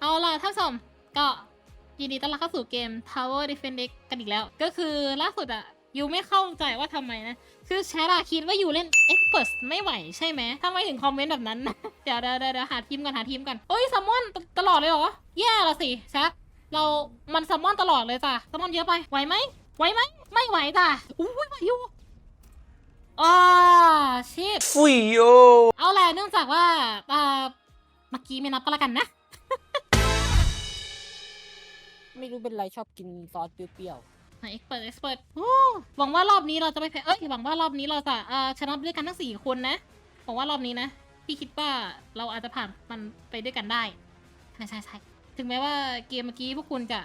เอาล่ะท่านผู้ชมก็ยินดีต้อนรับเข้าสู่เกม Tower Defense Deck กันอีกแล้ว ก็คือล่าสุดอะยูไม่เข้าใจว่าทำไมนะ คือแชร์คิดว่ายูเล่น Expert ไม่ไหวใช่ไหมทำไมถึงคอมเมนต์แบบนั้น เดี๋ยวเดี๋ยวเดี๋ยวเดี๋ยวหาทีมกันหาทีมกันโอ้ยซัมมอนตตลอดเลยเหรอ แย่ละสิแชทเรามันซัมมอนตลอดเลยจ้ะซัมมอนเยอะไปไหวไหมไหวไหมไม่ไหวจ้ะอุ้ยไหวอยู่อ่าชิบฟุยโยเอาแหละเนื่องจากว่าเอ่อเมื่อกี้ไม่นับก็แล้วกันนะ ไม่รู้เป็นไรชอบกินซอสเปรี้ยวเอ็กเปิดเอ็กเปิดหวังว่ารอบนี้เราจะไม่แพ้ เอ้ยหวังว่ารอบนี้เราจะเอ่อชนะด้วยกันทั้งสี่คนนะหวังว่ารอบนี้นะพี่คิดว่าเราอาจจะผ่านมันไปด้วยกันได้ใช่ใช่ใช่ถึงแม้ว่าเกมเมื่อกี้พวกคุณจะ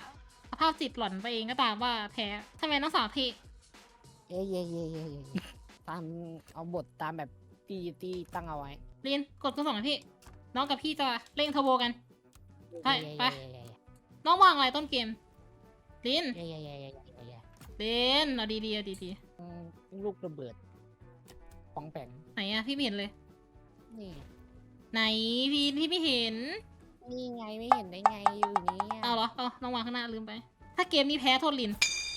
สภาพจิตหล่อนไปเองก็ตามว่าแพ้ทำไมน้องสาวพี่ๆเอ้ยเย่เย่เย่เย่ตามเอาบทตามแบบที่ที่ตั้งเอาไว้ลินกดเครื่องสองหน่อยพี่ น้องกับพี่จะเร่งเทอร์โบกันไปไป น้องวางอะไรต้นเกมลินเย่เย่เย่เย่เย่เย่เย่ลินเอาดีๆเอาดีอืมลูกระเบิดปองแปงๆไหนอะพี่ไม่เห็นเลย นี่ ไหนพี่พี่ไม่เห็นนี่ไงไม่เห็นได้ไงอยู่นี่เอาเหรอเอาน้องวางข้างหน้าลืมไป ถ้าเกมนี้แพ้โทษลิน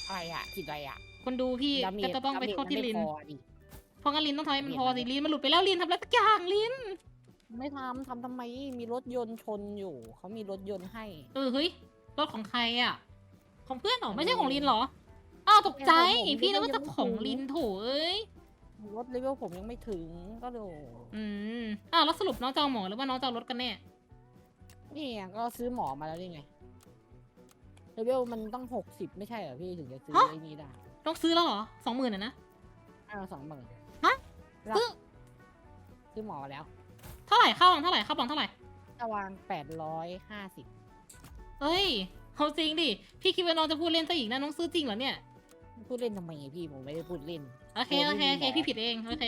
อะไรอะคิดอะไรอะคนดูพี่ดาเมจก็จะต้องไปโทษที่ลิน ดาเมจมัไม่พอดิ เพราะงั้นลินต้องทำให้มันพอสิดาเมจมันลินมันหลุดไปแล้วลินทำอะไรสักอย่างลิน ไม่ทำทำทำไมมีรถยนต์ชนอยู่ เขามีรถยนต์ให้ เออเฮ้ย รถของใครอะ ของเพื่อนเหรอ ไม่ใช่ของลินเหรอ อ้าวตกใจของผมพี่นึกว่ายังจะไม่ของถึงลินโถเอ้ย รถเลเวลผมยังไม่ถึงก็ดูอืม อ้าวแล้วสรุปน้องจะเอาหมอหรือว่าน้องจะเอารถกันแน่ นี่ไงก็ซื้อหมอมาแล้วนี่ไงเลเวลมันต้องหกสิบไม่ใช่เหรอพี่ถึงจะซื้อฮะ ไอ้นี้ได้ต้องซื้อแล้วเหรอสองหมื่นอะนะ อ้าวสองหมื่นฮะซื้อ ซื้อหมอแล้วเท่าไหร่ค่าบังเท่าไหร่ค่าบังเท่าไหร่ ตะวางแปดร้อยห้าสิบ เฮ้ยเอาจริงดิ พี่คิดว่าน้องจะพูดเล่นซะอีกนะน้องซื้อจริงเหรอเนี่ย พูดเล่นทำไมพี่ผมไม่ได้พูดเล่น โอเคโอ้โอเคไม่โอเคมีหมอพี่ผิดเองโอเค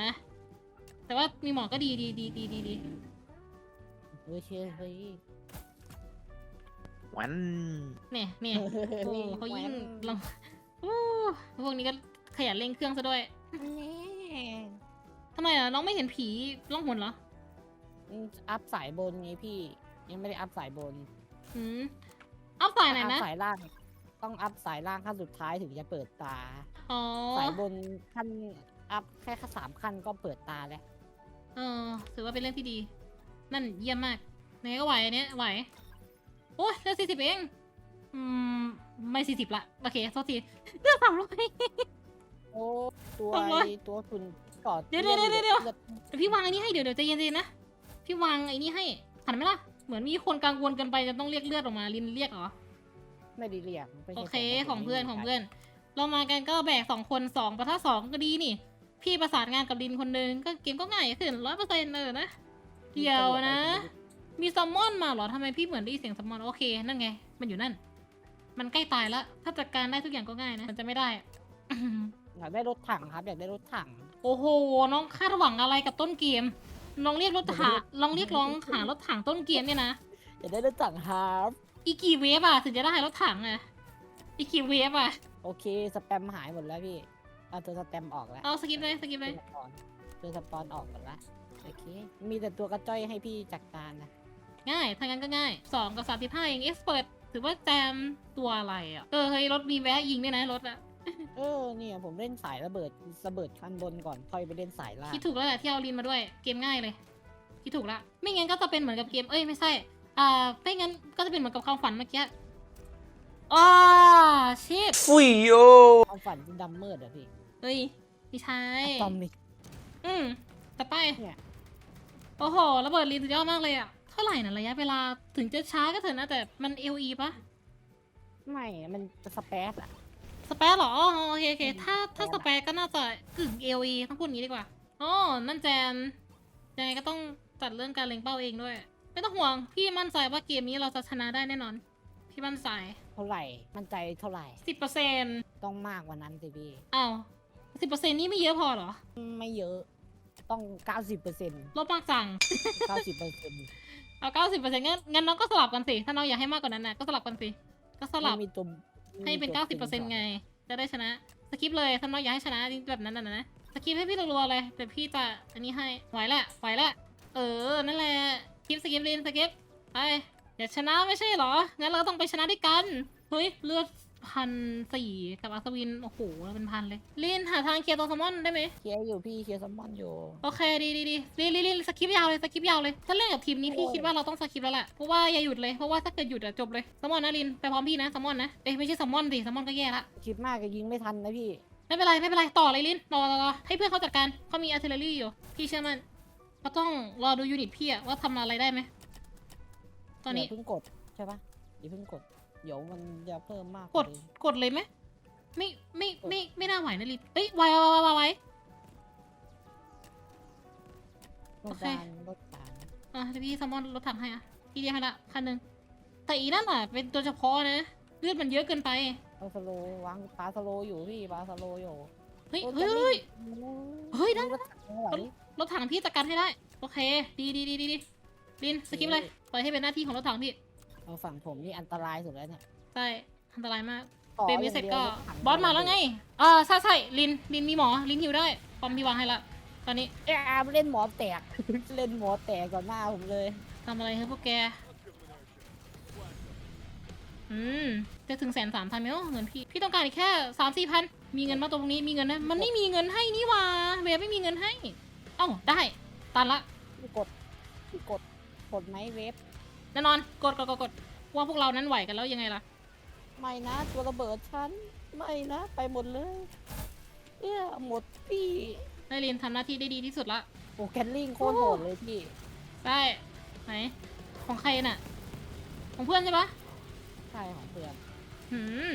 นะแต่ว่ามีหมอก็ดีดีดีดีดีดีเฮ้ยเชื่อเฮ้ยวันเนี่ยเนี่ยโอ้เขายิ่งลองอู้พวกนี้ก็ขยันเร่งเครื่องซะด้วยแม่ทำไมอะน้องไม่เห็นผีล่องหนเหรออัพสายบนไงพี่ ยังไม่ได้อัพสายบน อืมเอาสายไหนอัพนะ สายล่าง ต้องอัพสายล่างขั้นสุดท้ายถึงจะเปิดตา อ๋อสายบนขั้นอัพแค่สามขั้นก็เปิดตาแล้ว เออถือว่าเป็นเรื่องที่ดี นั่นเยี่ยมมากไหนก็ไหวอันเนี้ยไหว โอ้ยเลือกสี่สิบเอง อืม ไม่สี่สิบละ โอเคโทษทีเลือกสามร้อย โอ้ ตัวสองร้อยไอ้ตัวคุณกอดเดี๋ยวเดี๋ยวเดี๋ยวเดี๋ยวลือเดี๋ยวพี่วางไอ้นี่ให้เดี๋ยวเดี๋ยวใจเย็นๆนะ พี่วางไอ้นี่ให้หันไหมล่ะ เหมือนมีคนกังวลเกันไปจะต้องเรียกเลือดออกมาลินเรียกเหรอ ไม่ได้เรียกไม่ใช่โอเคผมของเพื่อนไม่มีของเพื่อน เรามากันก็แบกสองคนสองประท่าสองก็ดีนี่ พี่ประสานงานกับลินคนนึงก็เกมก็ง่ายขึ้นร้อยเปอร์เซ็นต์เลยนะ เดี๋ยวนะ มีซัมมอนมาเหรอทำไมพี่เหมือนได้ยินเสียงซัมมอนโอเคนั่นไง มันอยู่นั่น มันใกล้ตายแล้ว ถ้าจัดการได้ทุกอย่างก็ง่ายนะ มันจะไม่ได้ อยากได้รถถังครับอยากได้รถถัง โอ้โห น้องคาดหวังอะไรกับต้นเกม ลองเรียกรถถังลองเรียกร้องหารถถังต้นเกมเนี่ยนะ อยากได้รถถังฮาร์ฟอีกกี่เวฟอะถึงจะได้รถถังอะอีกกี่เวฟอะโอเค สแปมหายหมดแล้วพี่เอาตัวสแปมออกแล้วเอาสกิปเลยสกิปเลยตัวสปอนออกหมดแล้วโอเค มีแต่ตัวกระจ้อยให้พี่จัดการนะ ง่ายถ้างั้นก็ง่ายสองกับสามสิบห้าเองเอ็กซ์เปิดถือว่าแจมตัวอะไรอะเออเฮ้ยรถมีแวะยิงด้วยนะรถอะ เออเนี่ยผมเล่นสายระเบิดระเบิดขั้นบนก่อนค่อยไปเล่นสายล่างคิดถูกแล้วแหละที่เอาลินมาด้วยเกมง่ายเลยคิดถูกละไม่งั้นก็จะเป็นเหมือนกับเกมเอ้ยไม่ใช่อ่าไม่งั้นก็จะเป็นเหมือนกับความฝันเมื่อกี้อ๋อชิปฟุยโยความฝันที่ดำมืดอะพี่เฮ้ยไม่ใช่ตอมนี่อืมแต่ไปเนี่ยโอ้โหระเบิดลินสุดยอดมากเลยอะเท่าไหร่นะระยะเวลาถึงจะช้าก็เถอะนะแต่มัน LE ปะไม่ มันจะสเปซอะ สเปซเหรออ๋อโอเคโอเคอืมถ้าถ้าสสเปซเปซก็น่าจะกึ่ง LE ต้องพูดอย่างนี้ดีกว่าอ๋อนั่นแจนยังไงก็ต้องจัดเรื่องการเล็งเป้าเองด้วย ไม่ต้องห่วง พี่มั่นใจว่าเกมนี้เราจะชนะได้แน่นอน พี่มั่นใจเท่าไหร่ มันใจเท่าไหร่สิบเปอร์เซ็นต์ต้องมากกว่านั้นสิพี่อ้าวสิบเปอร์เซ็นต์นี่ไม่เยอะพอเหรอ ไม่เยอะต้อง90เปอร์เซ็นต์ลบมากจัง90เปอร์เซ็นต์เอาเก้าสิบเปอร์เซ็นต์งั้นงั้นน้องก็สลับกันสิ ถ้าน้องอยากให้มากกว่านั้นนะก็สลับกันสิ ก็สลับมีตัว ให้เป็นตัว90%ไง จะได้ชนะ สกิปเลยถ้าน้องอยากให้ชนะแบบนั้นน่ะนะ สกิปให้พี่รัวๆเลยเดี๋ยวพี่จะอันนี้ให้ ไหวแหละ ไหวแหละ เออ นั่นแหละ สกิปสกิปเรียนสกิป ไป อยากชนะไม่ใช่เหรอ งั้นเราก็ต้องไปชนะด้วยกัน เฮ้ย เลือด พันสี่กับอัศวิน โอ้โหเป็นพันเลยลินหาทางเคลียร์ตัวแซลมอนได้ไหม เคลียร์อยู่พี่เคลียร์ซัมมอนอยู่ โอเคดีดีดีลินลินลินสกิปยาวเลยสกิปยาวเลย ถ้าเล่นกับทีมนี้พี่โอ้ยคิดว่าเราต้องสกิปแล้วแหละเพราะว่าอย่าหยุดเลย เพราะว่าถ้าเกิดหยุดอะจบเลยแซลมอนนะลินไปพร้อมพี่นะแซลมอนนะ เอ้ยไม่ใช่แซลมอนสิแซลมอนก็แย่ละ คิดมากก็ยิงไม่ทันนะพี่ ไม่เป็นไรไม่เป็นไรต่อเลยลินรอรอรอให้เพื่อนเขาจัดการเขามีอาร์เทลเลอรี่อยู่ พี่เชื่อมันเราต้องรอดูยูนิตพี่อะว่าทำอะไรได้ไหมตอนนี้ ย่าเพิ่งกดใช่ปะอย่าเพิ่งกด เดี๋ยวมันจะเพิ่มมากกด เลยกดเลยไหมไม่ไม่ไม่ไม่น่าไหวนะลินเอ้ยไวไวไวไวไวรโอถเค ดานรถดานอะเดี๋ยวพี่แซลมอนรถถังให้อะพี่เรียกให้ละคันหนึ่งแต่อีนั่นอะเป็นตัวเฉพาะนะเลือดมันเยอะเกินไป เอาสโลว์วางปลาสโลว์อยู่พี่ปลาสโลว์อยู่เฮ้ยโอ้เฮ้ยเฮ้ย เฮ้ยได้รถถังไม่ไหวรถถังพี่จัดการให้ได้ โอเค ดีดีดีดีดีลินสกิปเลยปล่อยให้เป็นหน้าที่ของรถถังพี่ เอาฝั่งผมนี่อันตรายสุดแล้วเนี่ยใช่อันตรายมากต่อเบอบี้ย่างเสร็จดียวก็รถถังบอสมาแล้วไงเออใช่ใช่ลินลินมีหมอลินฮิวได้ปอมพี่วางให้ละตอนนี้เอ้ยอาเล่นหมอแตก เล่นหมอแตกก่อนหน้าผมเลยทำอะไรให้พวกแกอืมจะถึงแสนสามพันไหมวะเงินพี่พี่ต้องการอีกแค่สามสี่พันมีเงินมาตรงนี้มีเงินนะมันไม่มีเงินให้นี่หว่าเบียไม่มีเงินให้เอ้าได้ตันละ กดกดกดไหมเวฟ แน่นอนกดกดกดกดว่าพวกเรานั้นไหวกันแล้วยังไงล่ะ ไม่นะ ตัวระเบิดฉัน ไม่นะ ไปหมดเลยเอ้ยหมดพี่ได้เรียนทำหน้าที่ได้ดีที่สุดละโอ้แกนลิงโคตรโหดเลยพี่ ได้ไหนของใครน่ะ ของเพื่อนใช่ปะใช่ของเพื่อนหืม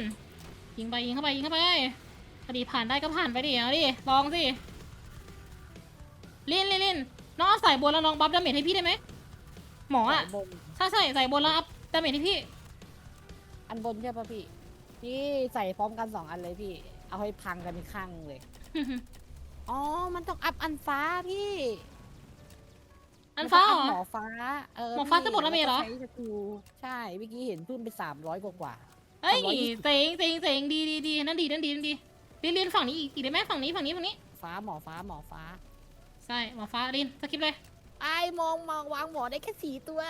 ยิงไปยิงเข้าไปยิงเข้าไปคดีผ่านได้ก็ผ่านไปดิเอาดิลองสิลินลินลินน้องเอาใส่บนแล้วน้องบัฟดาเมจให้พี่ได้ไหม หมออะสายบนใช่ใช่ใส่บนแล้วอัพดาเมจให้พี่ อันบนใช่ปะพี่พี่ใส่พร้อมกันสองอันเลยพี่ เอาให้พังกันข้างเลย อ๋อ มันต้องอัพอันฟ้าพี่อันฟ้าเหรมัอต้งอัพหมอฟ้า เออหมอฟ้าพี่จะหมดแล้วเมย์เหรอแวก็ใช้สกิลใช่เมื่อกี้เห็นขึ้นไปสามร้อยกว่ากว่าเอ้ยสามร้อยยี่สิบเจ๋งเจ๋งเจ๋งดีดีดีนั่นดีนั่นดีนั่นดีลินลินฝั่งนี้อีกอีกได้ไหมฝั่งนี้ฝั่งนี้ฝั่งนี้ ฟ้าหมอฟ้าหมอฟ้า ใช่หมอฟ้าลินสกิปเลย ไอ้มองมาวางหมอได้แค่สี่ตัว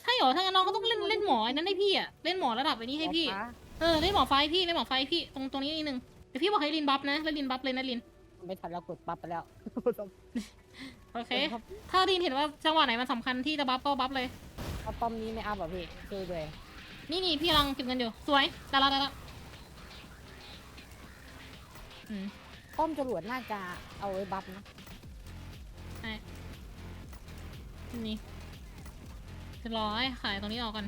ใช่เหรอถ้างั้นน้องก็ต้องเล่นเล่นหมอไอ้นั้นให้พี่อะเล่นหมอระดับไอ้นี้ให้พี่หมอฟ้าเออเล่นหมอไฟให้พี่เล่นหมอไฟให้พี่ตรงตรงนี้นิดนึงเดี๋ยวพี่บอกให้ลินบัฟนะแล้วลินบัฟเลยนะลินไม่ทันแล้วกดปั๊บไปแล้วโอเค ถ้าลินเห็นว่าจังหวะไหนมันสำคัญที่จะบัฟก็บัฟเลยเอาป้อมนี้ไม่อัพเหรอพี่ช่วยด้วยนี่นี่พี่กำลังเก็บเงินอยู่สวยได้ละได้ละอืมป้อมจรวดน่าจะเอาไว้บัฟนะ นี่จะรอให้ขายตรงนี้ออกก่อน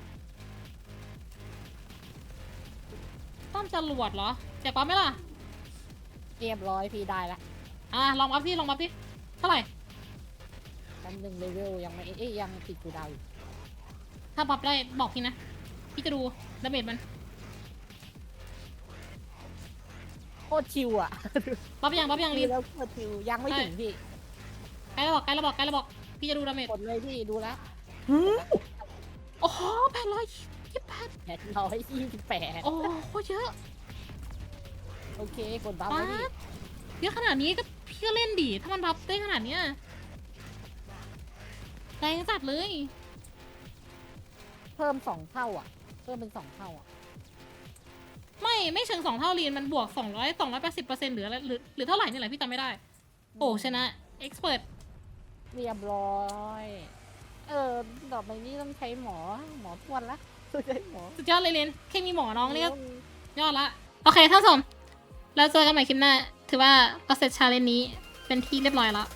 ต้อมจรวดเหรออยากปั๊มไหมล่ะ เรียบร้อยพี่ได้ละอะลองปั๊มพี่ลองปั๊มพี่เท่าไหร่ชั้นหนึ่งเลเวลยังไม่เอ๊ยยังติดกูดาวอยู่ถ้าปั๊มได้บอกพี่นะ พี่จะดูดาเมจมันโคตรชิวอะปั๊มยังปั๊มยังรีรีบแล้วโคตรชิวยังไม่ใช่ถึงพี่ใกล้แล้วบอกใกล้แล้วบอกใกล้แล้วบอก พี่จะดูดาเมจกดเลยพี่ดูแล้วโอ้โหแปดร้อยยี่สิบแปดแปดร้อยยี่สิบแปดโอ้โหโคตรเยอะโอเคกดบัฟป๊าแล้วพี่ดเยอะขนาดนี้ก็พี่ก็เล่นดิถ้ามันบัฟได้ขนาดเนี้ยแรงจัดเลย เพิ่มสองเท่าอะ เพิ่มเป็นสองเท่าอะไม่ไม่เชิงสองเท่าเรียนมันบวกสองร้อยสองร้อยแปดสิบเปอร์เซ็นต์หรืออะไรหรือหรือเท่าไหร่นี่แหละพี่จำไม่ได้ โอ้ชนะเอ็กซ์เพรส เรียบร้อย เออต่อไปนี้ต้องใช้หมอหมอทวนละต้องใช้หมอสุดยอดเลยเรียนแค่มีหมอน้องนี่ก็ยอดละ โอเคท่านผู้ชมแล้วเจอกันใหม่คลิปหน้า ถือว่าก็เสร็จชาเลนจ์นี้เป็นที่เรียบร้อยแล้ว